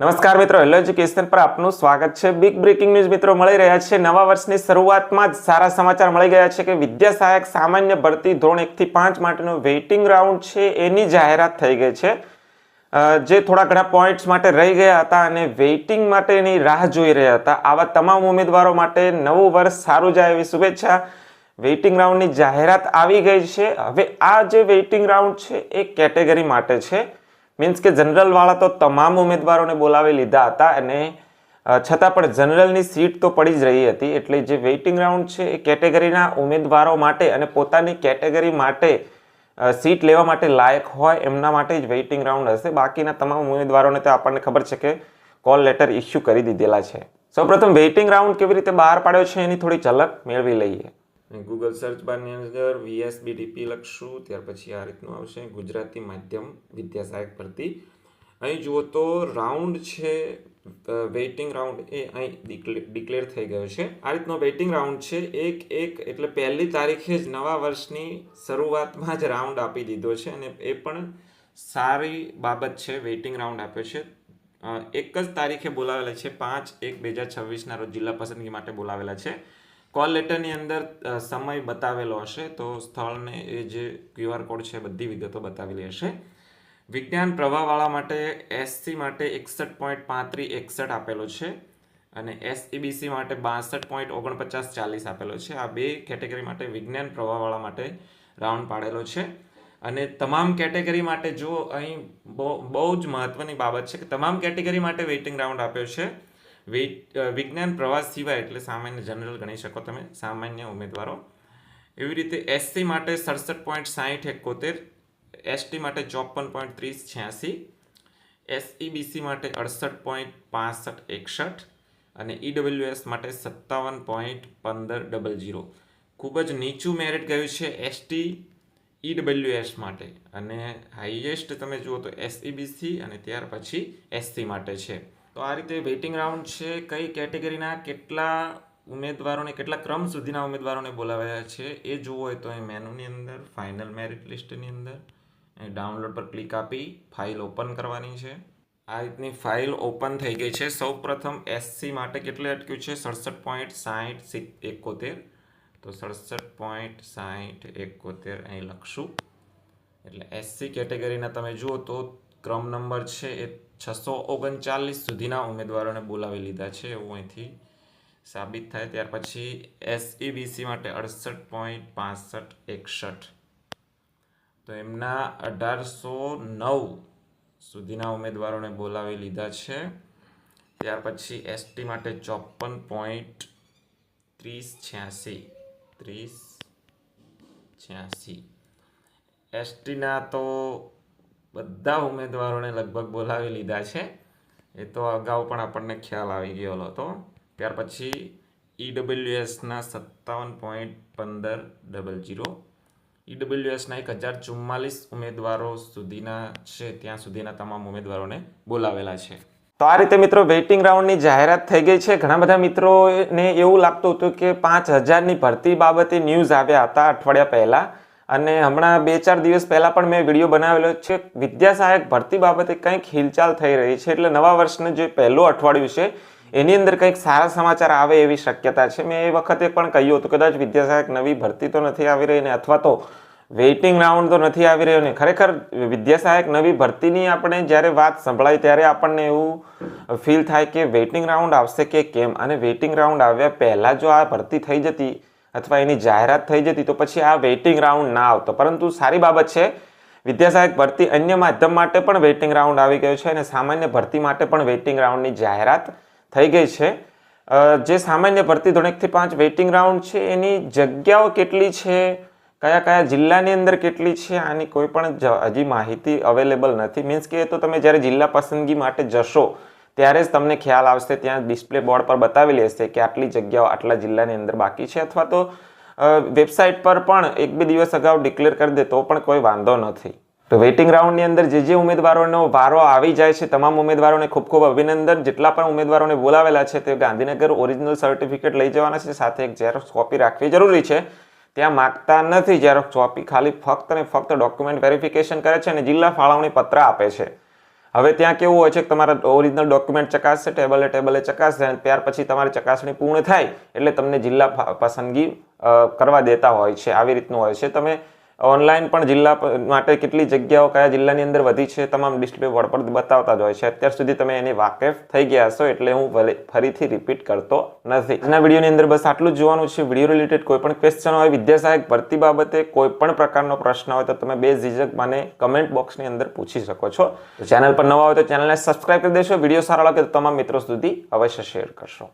નમસ્કાર મિત્રો, hello education પર આપનું સ્વાગત છે. બિગ બ્રેકિંગ ન્યૂઝ મિત્રો મળી રહ્યા છે. નવા વર્ષની શરૂઆતમાં જ સારા સમાચાર મળી ગયા છે કે વિદ્યા સહાયક સામાન્ય ભરતી ધોરણ એકથી પાંચ માટેનું વેઇટિંગ રાઉન્ડ છે. એની જાહેરાત થઈ ગઈ છે. જે થોડા ઘણા પોઈન્ટ્સ માટે રહી ગયા હતા અને વેઇટિંગ માટેની રાહ જોઈ રહ્યા હતા. આવા તમામ ઉમેદવારો માટે નવું વર્ષ સારું જાય એવી શુભેચ્છા વેઇટિંગ રાઉન્ડની જાહેરાત આવી ગઈ છે. હવે આ જે વેઇટિંગ રાઉન્ડ છે, એ કેટેગરી માટે છે. મીન્સ કે જનરલવાળા તો તમામ ઉમેદવારોને બોલાવી લીધા હતા અને છતાં પણ જનરલની સીટ તો પડી જ રહી હતી. એટલે જે વેઇટિંગ રાઉન્ડ છે એ કેટેગરીના ઉમેદવારો માટે અને પોતાની કેટેગરી માટે સીટ લેવા માટે લાયક હોય એમના માટે જ વેઇટિંગ રાઉન્ડ હશે. બાકીના તમામ ઉમેદવારોને તો આપણને ખબર છે કે કોલ લેટર ઇસ્યુ કરી દીધેલા છે. સૌપ્રથમ વેઇટિંગ રાઉન્ડ કેવી રીતે બહાર પાડ્યો છે એની થોડી ઝલક મેળવી લઈએ. ગૂગલ સર્ચ બારની અંદર વીએસબીડીપી લખશું, ત્યાર પછી આ રીતનું આવશે. ગુજરાતી માધ્યમ વિદ્યા સહાયક ભરતી. અહીં જુઓ તો રાઉન્ડ છે વેઇટિંગ રાઉન્ડ એ અહીં ડિક્લેર થઈ ગયો છે. આ રીતનો વેઇટિંગ રાઉન્ડ છે. એક એક, એટલે પહેલી તારીખે જ નવા વર્ષની શરૂઆતમાં જ રાઉન્ડ આપી દીધો છે અને એ પણ સારી બાબત છે વેઇટિંગ રાઉન્ડ આપ્યો છે. એક જ તારીખે બોલાવેલા છે. પાંચ, એક, બે હજાર છવ્વીસના રોજ જિલ્લા પસંદગી માટે બોલાવેલા છે. કોલ લેટરની અંદર સમય બતાવેલો હશે, તો સ્થળને એ જે ક્યુઆર કોડ છે બધી વિગતો બતાવેલી હશે. વિજ્ઞાન પ્રવાહવાળા માટે એસસી માટે એકસઠ પોઈન્ટ પાંત્રીસ એકસઠ આપેલો છે અને એસઈબીસી માટે બાસઠ પોઈન્ટ ઓગણપચાસ ચાલીસ આપેલો છે. આ બે કેટેગરી માટે વિજ્ઞાન પ્રવાહવાળા માટે રાઉન્ડ પાડેલો છે. અને તમામ કેટેગરી માટે જો અહીં બહુ બહુ જ મહત્ત્વની બાબત છે કે તમામ કેટેગરી માટે વેઇટિંગ રાઉન્ડ આપ્યો છે. વિજ્ઞાન પ્રવાસ સિવાય એટલે સામાન્ય જનરલ ગણી શકો તમે, સામાન્ય ઉમેદવારો. એવી રીતે એસસી માટે સડસઠ પોઈન્ટ સાહીઠ એકોતેર એસટી માટે ચોપન પોઈન્ટ ત્રીસ છ્યાસી એસઈબીસી માટે અડસઠ પોઈન્ટ પાસઠ એકસઠ અને ઈડબ્લ્યુએસ માટે સત્તાવન પોઈન્ટ પંદર ડબલ જીરો ખૂબ જ નીચું મેરિટ ગયું છે એસટી ઈડબ્લ્યુએસ માટે અને હાઈએસ્ટ તમે જુઓ તો એસઈબીસી અને ત્યાર પછી એસસી માટે છે. તો આ રીતે વેઇટિંગ રાઉન્ડ છે. કઈ કેટેગરીના કેટલા ઉમેદવારોને, કેટલા ક્રમ સુધીના ઉમેદવારોને બોલાવ્યા છે એ જોવો હોય તો અહીં મેનુની અંદર ફાઇનલ મેરિટ લિસ્ટની અંદર. ડાઉનલોડ પર ક્લિક આપી ફાઇલ ઓપન કરવાની છે. આ રીતની ફાઇલ ઓપન થઈ ગઈ છે. સૌ પ્રથમ એસસી માટે કેટલે અટક્યું છે? સડસઠ પોઈન્ટ સાહીઠ એકોતેર. તો સડસઠ પોઈન્ટ સાહીઠ એકોતેર અહીં લખશું. એટલે એસસી કેટેગરીના તમે જુઓ તો ક્રમ નંબર છે એ છસો ઓગણચાલીસ સુધીના ઉમેદવારોને બોલાવી લીધા છે એવું અહીંથી સાબિત થાય. ત્યાર પછી એસઈબીસી માટે અડસઠ પોઈન્ટ પાસઠ એકસઠ. તો એમના અઢારસો નવ સુધીના ઉમેદવારોને બોલાવી લીધા છે. ત્યાર પછી એસટી માટે ચોપન પોઈન્ટ ત્રીસ છ્યાસી ત્રીસ છ્યાસી. એસટીના તો બધા ઉમેદવારોને લગભગ બોલાવી લીધા છે. એ તો અગાઉ પણ આપણને ખ્યાલ આવી ગયેલો હતો. ત્યાર પછી ઈડબ્લ્યુએસના સત્તાવન પોઈન્ટ પંદર ડબલ જીરો. ઈડબ્લ્યુએસના એક હજાર ચુમ્માલીસ ઉમેદવારો સુધીના છે. ત્યાં સુધીના તમામ ઉમેદવારોને બોલાવેલા છે. તો આ રીતે મિત્રો વેઇટિંગ રાઉન્ડની જાહેરાત થઈ ગઈ છે. ઘણા બધા મિત્રોને એવું લાગતું હતું કે પાંચ હજારની ભરતી બાબતે ન્યૂઝ આવ્યા હતા અઠવાડિયા પહેલા. અને હમણાં બે ચાર દિવસ પહેલાં પણ મેં વીડિયો બનાવેલો છે વિદ્યા સહાયક ભરતી બાબતે કંઈક હિલચાલ થઈ રહી છે, એટલે નવા વર્ષનું જે પહેલું અઠવાડિયું છે, એની અંદર કંઈક સારા સમાચાર આવે એવી શક્યતા છે. મેં એ વખતે પણ કહ્યું હતું, કદાચ વિદ્યા સહાયક નવી ભરતી તો નથી આવી રહી ને અથવા તો વેઇટિંગ રાઉન્ડ તો નથી આવી રહ્યો ને, ખરેખર વિદ્યા સહાયક નવી ભરતીની આપણે જ્યારે વાત સંભળાય ત્યારે આપણને એવું ફીલ થાય કે વેઇટિંગ રાઉન્ડ આવશે કે કેમ? અને વેઇટિંગ રાઉન્ડ આવ્યા પહેલાં જો આ ભરતી થઈ જતી અથવા એની જાહેરાત થઈ જતી તો પછી આ વેઇટિંગ રાઉન્ડ ના આવતો. પરંતુ સારી બાબત છે વિદ્યાસહાયક ભરતી અન્ય માધ્યમ માટે પણ વેઇટિંગ રાઉન્ડ આવી ગયો છે અને સામાન્ય ભરતી માટે પણ વેઇટિંગ રાઉન્ડની જાહેરાત થઈ ગઈ છે. જે સામાન્ય ભરતી ધોરણ એકથી પાંચ વેઇટિંગ રાઉન્ડ છે, એની જગ્યાઓ કેટલી છે, કયા કયા જિલ્લાની અંદર કેટલી છે, આની કોઈ પણ હજી માહિતી અવેલેબલ નથી. મીન્સ કે તો તમે જ્યારે જિલ્લા પસંદગી માટે જશો ત્યારે જ તમને ખ્યાલ આવશે, ત્યાં ડિસ્પ્લે બોર્ડ પર બતાવેલી હશે કે આટલી જગ્યાઓ, આટલા જિલ્લાની અંદર બાકી છે અથવા તો વેબસાઇટ પર પણ એક બે દિવસ અગાઉ ડિક્લેર કરી દે તો પણ કોઈ વાંધો નથી તો વેઇટિંગ રાઉન્ડની અંદર જે જે ઉમેદવારોનો વારો આવી જાય છે, તમામ ઉમેદવારોને ખૂબ ખૂબ અભિનંદન. જેટલા પણ ઉમેદવારોને બોલાવેલા છે તે ગાંધીનગર ઓરિજિનલ સર્ટિફિકેટ લઈ જવાના છે, સાથે એક ઝેરોક્સ કોપી રાખવી જરૂરી છે. ત્યાં માગતા નથી ઝેરોક્સ કોપી ખાલી ફક્ત અને ફક્ત ડોક્યુમેન્ટ વેરિફિકેશન કરે છે અને જિલ્લા ફાળવણી પત્ર આપે છે. હવે ત્યાં કેવું હોય છે કે તમારા ઓરિજિનલ ડોક્યુમેન્ટ ચકાસશે ટેબલે ટેબલે ચકાસશે અને ત્યાર પછી તમારી ચકાસણી પૂર્ણ થાય એટલે તમને જિલ્લા પસંદગી કરવા દેતા હોય છે. આવી રીતનું હોય છે. તમે ઓનલાઈન પણ જિલ્લા માટે કેટલી જગ્યાઓ કયા જિલ્લાની અંદર વધી છે, તમામ ડિસ્પ્લે બોર્ડ પર બતાવતા જ હોય છે. અત્યાર સુધી તમે એની વાકેફ થઈ ગયા હશો, એટલે હું ફરીથી રિપીટ કરતો નથી. આજના વિડીયોની અંદર બસ આટલું જોવાનું છે. વીડિયો રિલેટેડ કોઈ પણ ક્વેશ્ચન હોય, વિદ્યા સહાયક ભરતી બાબતે કોઈ પણ પ્રકારનો પ્રશ્ન હોય તો તમે બે ઝીઝક મને કમેન્ટ બોક્સની અંદર પૂછી શકો છો. ચેનલ પર નવા હોય તો ચેનલને સબસ્ક્રાઇબ કરી દેશો. વીડિયો સારો લાગે તો તમામ મિત્રો સુધી અવશ્ય શેર કરશો.